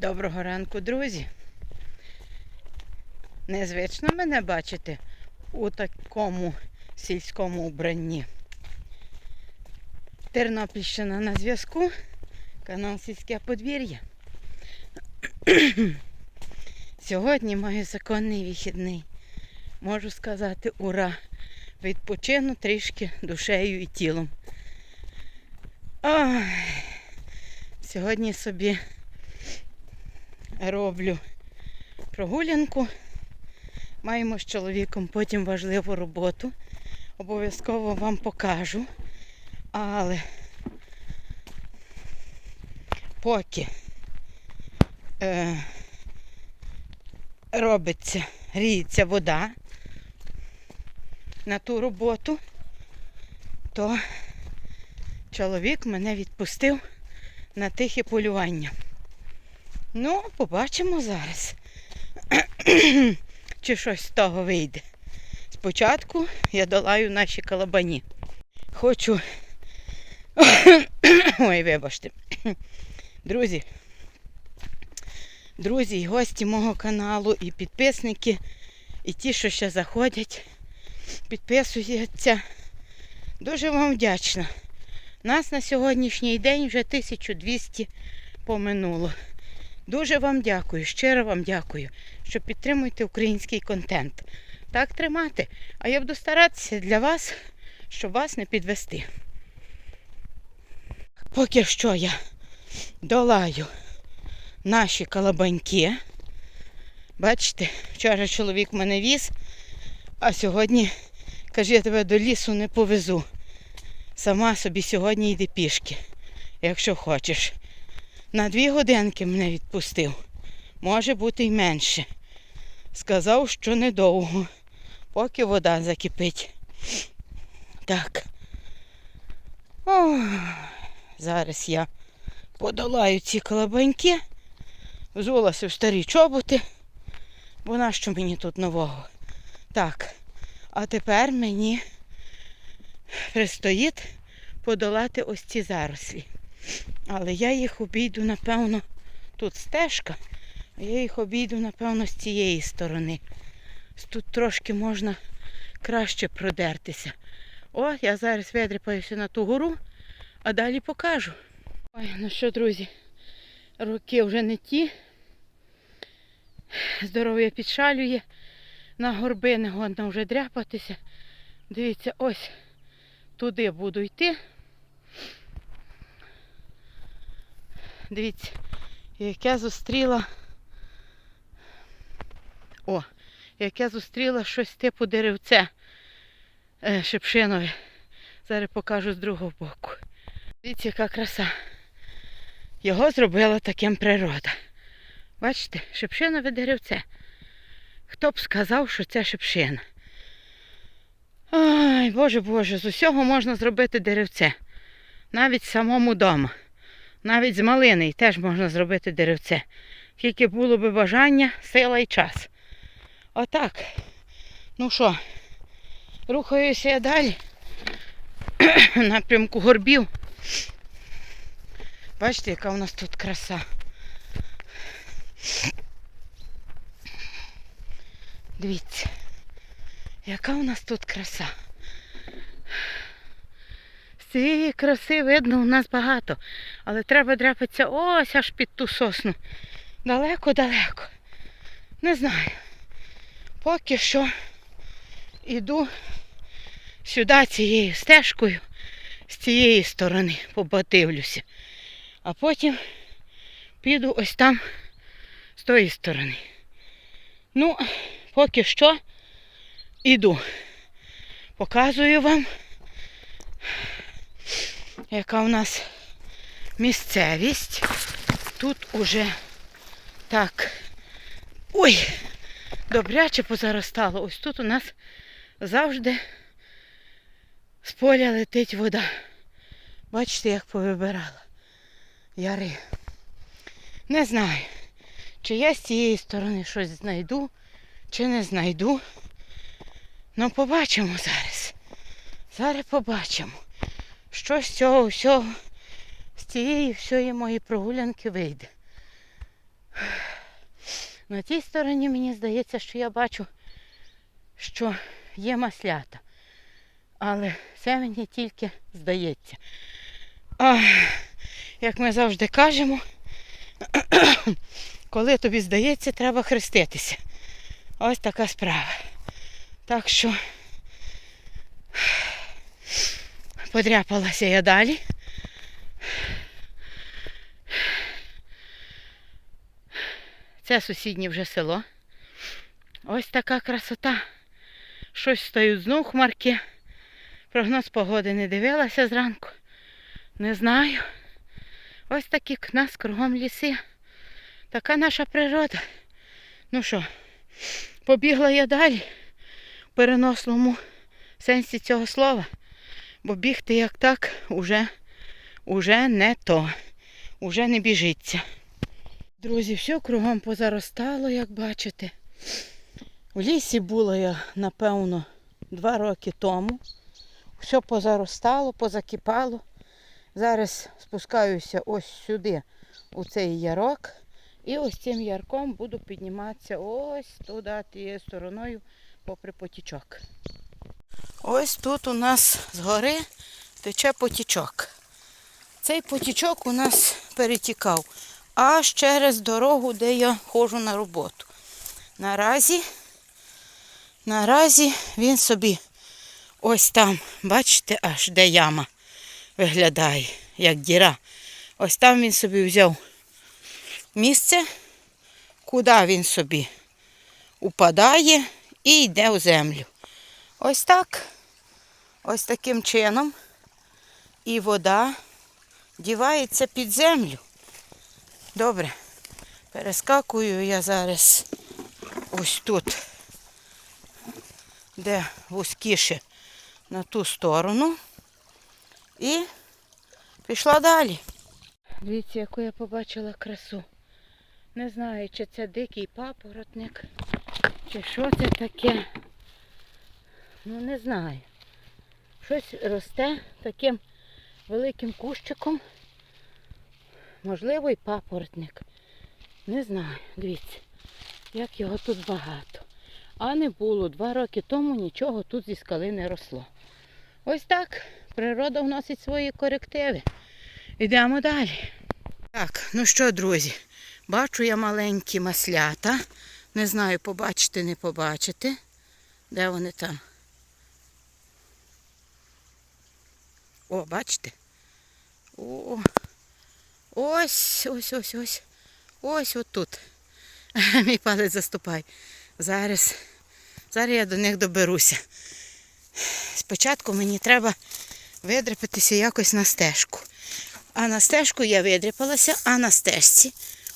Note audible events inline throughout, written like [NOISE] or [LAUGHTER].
Доброго ранку, друзі. Незвично мене бачити у такому сільському убранні. Тернопільщина на зв'язку, канал Сільське подвір'я. [CLEARS THROAT] Сьогодні маю законний вихідний. Можу сказати ура! Відпочину трішки душею і тілом. Ой, сьогодні собі роблю прогулянку. Маємо з чоловіком потім важливу роботу. Обов'язково вам покажу. Але поки е, робиться, гріється вода на ту роботу, то чоловік мене відпустив на тихе полювання. Ну, побачимо зараз, [CLEARS THROAT] чи щось з того вийде. Спочатку я долаю наші калабані. Хочу. [CLEARS THROAT] Ой, вибачте. Друзі. Друзі і гості мого каналу, і підписники, і ті, що ще заходять, підписуються. Дуже вам вдячна. Нас на сьогоднішній день вже 1200 поминуло. Дуже вам дякую, щиро вам дякую, що підтримуєте український контент. Так тримати. А я буду старатися для вас, щоб вас не підвести. Поки що я долаю наші калабаньки. Бачите, вчора чоловік мене віз, а сьогодні, каже, я тебе до лісу не повезу. Сама собі сьогодні йди пішки, якщо хочеш. На дві годинки мене відпустив. Може бути й менше. Сказав, що недовго, поки вода закипить. Так. О, зараз я подолаю ці колобаньки, взулася в старі чоботи, бо нащо мені тут нового? Так, а тепер мені предстоїть подолати ось ці зарослі. Але я їх обійду, напевно, тут стежка, а я їх обійду, напевно, з цієї сторони. Тут трошки можна краще продертися. О, я зараз видріпаюся на ту гору, а далі покажу. Ой, ну що, друзі, руки вже не ті. Здоров'я підшалює, на горби не годно вже дряпатися. Дивіться, ось туди буду йти. Дивіться, як я зустріла. О, як я зустріла щось типу деревце е, шипшинове. Зараз покажу з другого боку. Дивіться, яка краса. Його зробила таким природа. Бачите, шипшинове деревце. Хто б сказав, що це шипшина? Ай, Боже Боже, з усього можна зробити деревце. Навіть самому дома. Навіть з малини теж можна зробити деревце. Тільки було би бажання, сила і час. Отак. Ну що, рухаюся я далі. [COUGHS] Напрямку горбів. Бачите, яка у нас тут краса. Дивіться, яка у нас тут краса. Цієї краси видно у нас багато, але треба дряпатися ось аж під ту сосну. Далеко-далеко. Не знаю. Поки що йду сюди цією стежкою, з цієї сторони побативлюся. А потім піду ось там з тої сторони. Ну, поки що іду. Показую вам, яка у нас місцевість. Тут уже так. Ой, добряче позаростало. Ось тут у нас завжди з поля летить вода. Бачите, як повибирала яри. Не знаю, чи я з цієї сторони щось знайду, чи не знайду. Ну, побачимо зараз. Зараз побачимо, що з цього всього, з цієї всієї моєї прогулянки вийде. На тій стороні мені здається, що я бачу, що є маслята. Але це мені тільки здається. А, як ми завжди кажемо, [CLEARS THROAT] коли тобі здається, треба хреститися. Ось така справа. Так що подряпалася я далі. Це сусіднє вже село. Ось така красота. Щось стають знов хмарки. Прогноз погоди не дивилася зранку. Не знаю. Ось такі к нас кругом ліси. Така наша природа. Ну що, побігла я далі в переносному сенсі цього слова. Бо бігти як так уже, уже не то. Уже не біжиться. Друзі, все кругом позаростало, як бачите. У лісі була я, напевно, два роки тому. Все позаростало, позакипало. Зараз спускаюся ось сюди, у цей ярок. І ось цим ярком буду підніматися ось туди, тією стороною, попри потічок. Ось тут у нас згори тече потічок. Цей потічок у нас перетікав аж через дорогу, де я ходжу на роботу. Наразі, наразі він собі ось там, бачите, аж де яма виглядає, як діра. Ось там він собі взяв місце, куди він собі упадає і йде у землю. Ось так, ось таким чином. І вода дівається під землю. Добре. Перескакую я зараз ось тут, де вузькіше на ту сторону. І пішла далі. Дивіться, яку я побачила красу. Не знаю, чи це дикий папоротник, чи що це таке. Ну не знаю. Щось росте таким великим кущиком. Можливо, і папоротник. Не знаю, дивіться, як його тут багато. А не було. Два роки тому нічого тут зі скали не росло. Ось так. Природа вносить свої корективи. Йдемо далі. Так, ну що, друзі, бачу я маленькі маслята. Не знаю, побачити, не побачити. Де вони там? О, бачите? О, ось, ось, ось, ось. Ось отут. [LAUGHS] Мій палець заступай. Зараз, зараз я до них доберуся. Спочатку мені треба видрипатися якось на стежку. А на стежку я видрипалася, а на стежці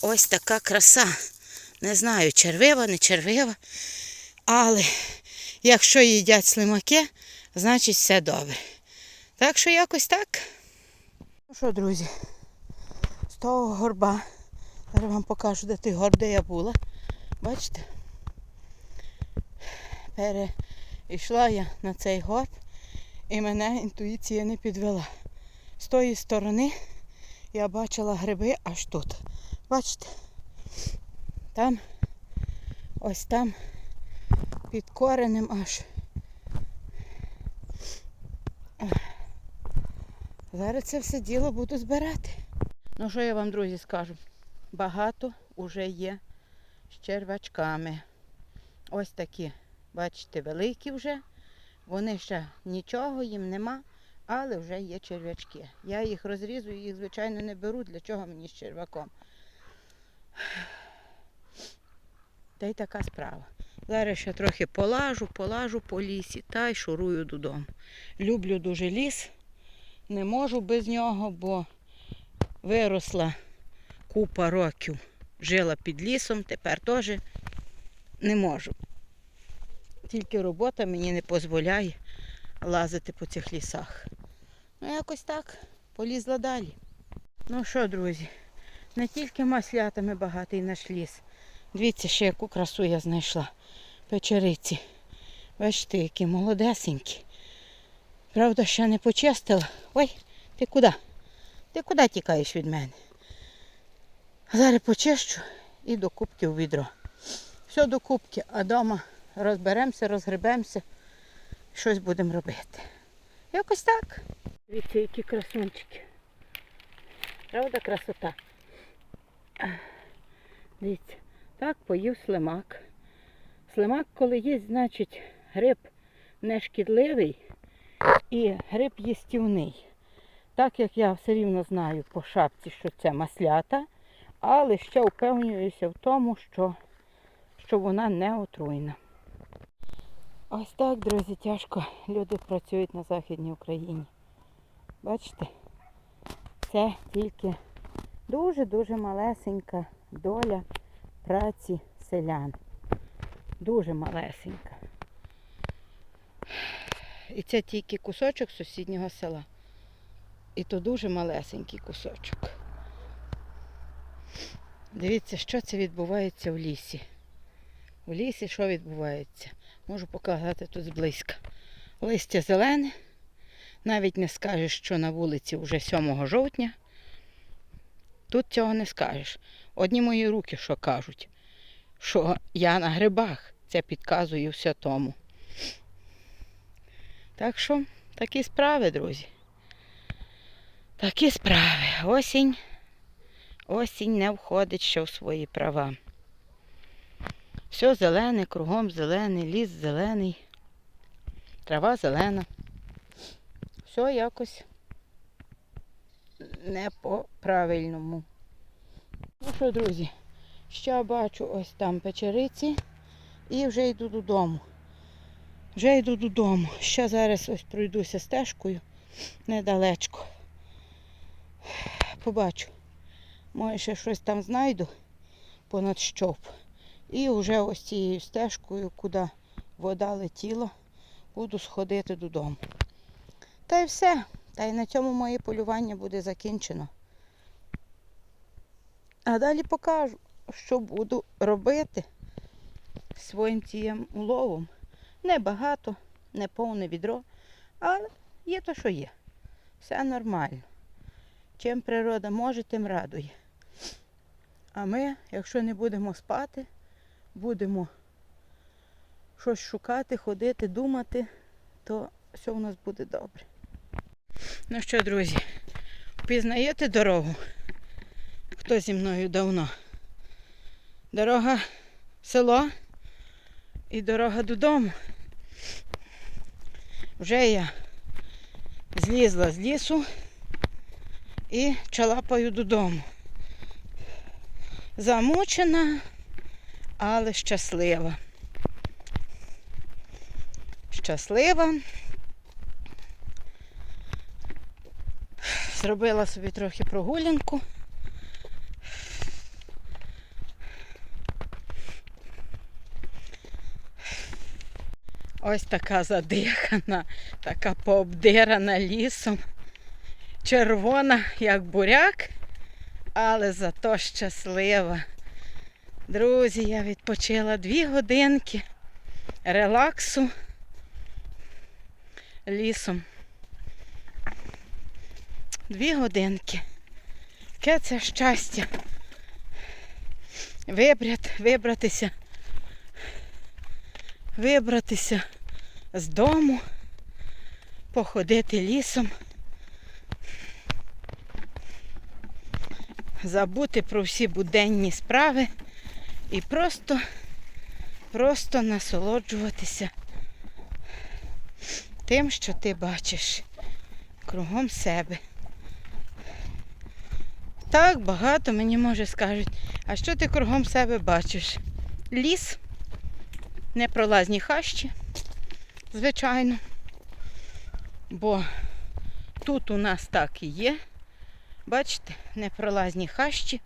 ось така краса. Не знаю, червива, не червива. Але якщо їдять слимаки, значить все добре. Так що якось так. Ну що, друзі, з того горба. Зараз вам покажу, де той горб, де я була. Бачите? Перейшла я на цей горб і мене інтуїція не підвела. З тої сторони я бачила гриби аж тут. Бачите? Там, ось там, під коренем аж. Зараз це все діло буду збирати. Ну що я вам, друзі, скажу? Багато вже є з червачками. Ось такі, бачите, великі вже. Вони ще нічого їм нема, але вже є черв'ячки. Я їх розрізую, їх, звичайно, не беру. Для чого мені з черваком? Та й така справа. Зараз ще трохи полажу, полажу по лісі та й шурую додому. Люблю дуже ліс. Не можу без нього, бо виросла купа років. Жила під лісом, тепер теж не можу. Тільки робота мені не дозволяє лазити по цих лісах. Ну, якось так, полізла далі. Ну що, друзі, не тільки маслятами багатий наш ліс. Дивіться, ще яку красу я знайшла. Печериці. Бачите, які молодесенькі. Правда, ще не почистила. Ой, ти куди? Ти куди тікаєш від мене? Зараз почищу і до кубки в відро. Все до кубки, а вдома розберемося, розгребемося, щось будемо робити. Якось так. Дивіться, які красунчики. Правда, красота? Дивіться, так поїв слимак. Слимак, коли їсть, значить гриб не шкідливий і гриб їстівний. Так як я все рівно знаю по шапці, що це маслята, але ще впевнююся в тому, що, що вона не отруйна. Ось так, друзі, тяжко люди працюють на Західній Україні. Бачите, це тільки дуже-дуже малесенька доля праці селян. Дуже малесенька. І це тільки кусочок сусіднього села. І то дуже малесенький кусочок. Дивіться, що це відбувається в лісі. У лісі що відбувається? Можу показати тут зблизька. Листя зелене. Навіть не скажеш, що на вулиці вже 7 жовтня. Тут цього не скажеш. Одні мої руки що кажуть, що я на грибах. Це підказує все тому. Так що такі справи, друзі. Такі справи. Осінь. Осінь не входить ще в свої права. Все зелене, кругом зелений, ліс зелений, трава зелена. Все якось не по-правильному. Ну що, друзі, ще бачу ось там печериці і вже йду додому. Вже йду додому. Ще зараз ось пройдуся стежкою недалечко. Побачу. Може ще щось там знайду понад щоп. І вже ось цією стежкою, куди вода летіла, буду сходити додому. Та й все. Та й на цьому моє полювання буде закінчено. А далі покажу, що буду робити своїм цієм уловом. Не багато, не повне відро, але є то, що є. Все нормально. Чим природа може, тим радує. А ми, якщо не будемо спати, будемо щось шукати, ходити, думати, то все у нас буде добре. Ну що, друзі, впізнаєте дорогу? Хто зі мною давно? Дорога село і дорога додому. Вже я злізла з лісу і чалапаю додому. Замучена, але щаслива. Щаслива. Зробила собі трохи прогулянку. Ось така задихана, така пообдирана лісом. Червона, як буряк, але зато щаслива. Друзі, я відпочила дві годинки релаксу лісом. Дві годинки. Яке це щастя. Вибрати, вибратися. Вибратися з дому, походити лісом. Забути про всі буденні справи і просто, просто насолоджуватися тим, що ти бачиш кругом себе. Так багато мені може скажуть, а що ти кругом себе бачиш? Ліс, непролазні хащі, звичайно. Бо тут у нас так і є. Бачите, непролазні хащі.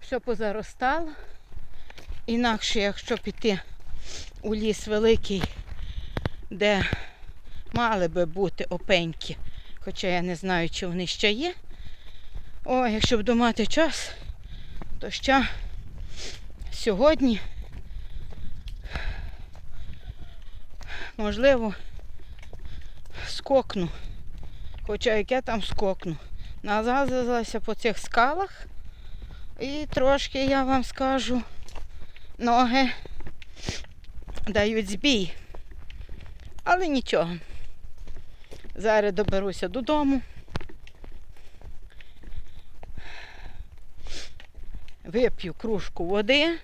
Все позаростало. Інакше, якщо піти у ліс великий, де мали би бути опеньки, хоча я не знаю, чи вони ще є. О, якщо б мати час, то ще сьогодні, можливо, скокну. Хоча яке там скокну. Назазилася по цих скалах, І трошки я вам скажу, ноги дають збій. Але нічого. Зараз доберуся додому. Вип'ю кружку води,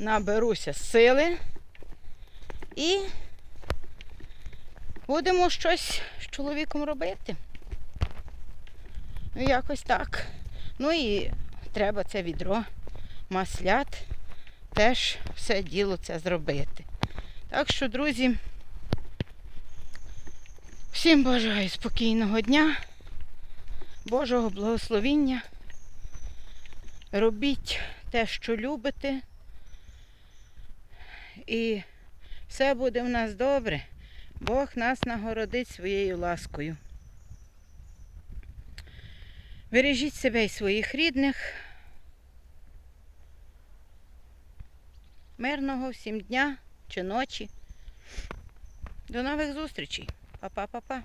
наберуся сили і будемо щось з чоловіком робити. Ну, якось так. Ну і треба це відро маслят теж все діло це зробити. Так що, друзі, всім бажаю спокійного дня, Божого благословіння. Робіть те, що любите, і все буде в нас добре. Бог нас нагородить своєю ласкою. Бережіть себе і своїх рідних. Мирного всім дня чи ночі. До нових зустрічей. Па-па-па-па.